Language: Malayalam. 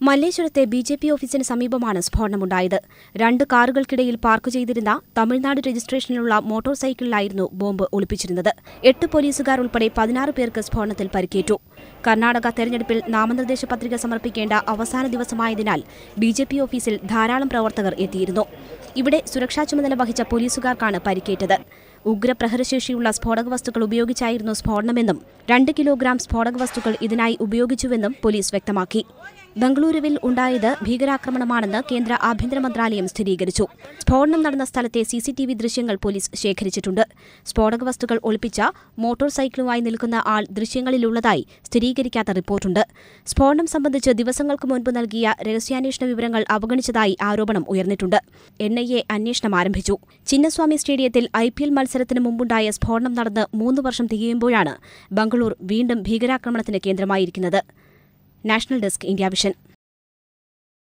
മല്ലേശ്വരത്തെ ബി ജെ പി ഓഫീസിന് സമീപമാണ് സ്ഫോടനമുണ്ടായത്. രണ്ട് കാറുകൾക്കിടയിൽ പാർക്ക് ചെയ്തിരുന്ന തമിഴ്നാട് രജിസ്ട്രേഷനിലുള്ള മോട്ടോർ സൈക്കിളിലായിരുന്നു ബോംബ് ഒളിപ്പിച്ചിരുന്നത്. എട്ട് പോലീസുകാർ ഉൾപ്പെടെ പതിനാറ് പേർക്ക് സ്ഫോടനത്തിൽ പരിക്കേറ്റു. കർണാടക തെരഞ്ഞെടുപ്പിൽ നാമനിർദ്ദേശ പത്രിക സമർപ്പിക്കേണ്ട അവസാന ദിവസമായതിനാൽ ബി ജെ പി ഓഫീസിൽ ധാരാളം പ്രവർത്തകർ എത്തിയിരുന്നു. ഇവിടെ സുരക്ഷാ ചുമതല വഹിച്ച പോലീസുകാർക്കാണ് പരിക്കേറ്റത്. ഉഗ്രപ്രഹരശേഷിയുള്ള സ്ഫോടക വസ്തുക്കൾ ഉപയോഗിച്ചായിരുന്നു സ്ഫോടനമെന്നും രണ്ട് കിലോഗ്രാം സ്ഫോടക വസ്തുക്കൾ ഇതിനായി ഉപയോഗിച്ചുവെന്നും പോലീസ് വ്യക്തമാക്കി. ബംഗളൂരുവിൽ ഉണ്ടായത് ഭീകരാക്രമണമാണെന്ന് കേന്ദ്ര ആഭ്യന്തര മന്ത്രാലയം സ്ഥിരീകരിച്ചു. സ്ഫോടനം നടന്ന സ്ഥലത്തെ സിസിടിവി ദൃശ്യങ്ങൾ പോലീസ് ശേഖരിച്ചിട്ടുണ്ട്. സ്ഫോടക വസ്തുക്കൾ ഒളിപ്പിച്ച മോട്ടോർ സൈക്കിളുമായി നിൽക്കുന്ന ആൾ ദൃശ്യങ്ങളിലുള്ളതായി സ്ഥിരീകരിക്കാത്ത റിപ്പോർട്ടുണ്ട്. സ്ഫോടനം സംബന്ധിച്ച് ദിവസങ്ങൾക്ക് മുൻപ് നൽകിയ രഹസ്യാന്വേഷണ വിവരങ്ങൾ അവഗണിച്ചതായി ആരോപണം ഉയർന്നിട്ടുണ്ട്. എൻ ഐ എ അന്വേഷണം ആരംഭിച്ചു. ചിന്നസ്വാമി സ്റ്റേഡിയത്തിൽ ഐ പി എൽ മത്സരത്തിന് മുമ്പുണ്ടായ സ്ഫോടനം നടന്ന് മൂന്ന് വർഷം തികയുമ്പോഴാണ് ബംഗളൂർ വീണ്ടും ഭീകരാക്രമണത്തിന് കേന്ദ്രമായിരിക്കുന്നത്. National desk India vision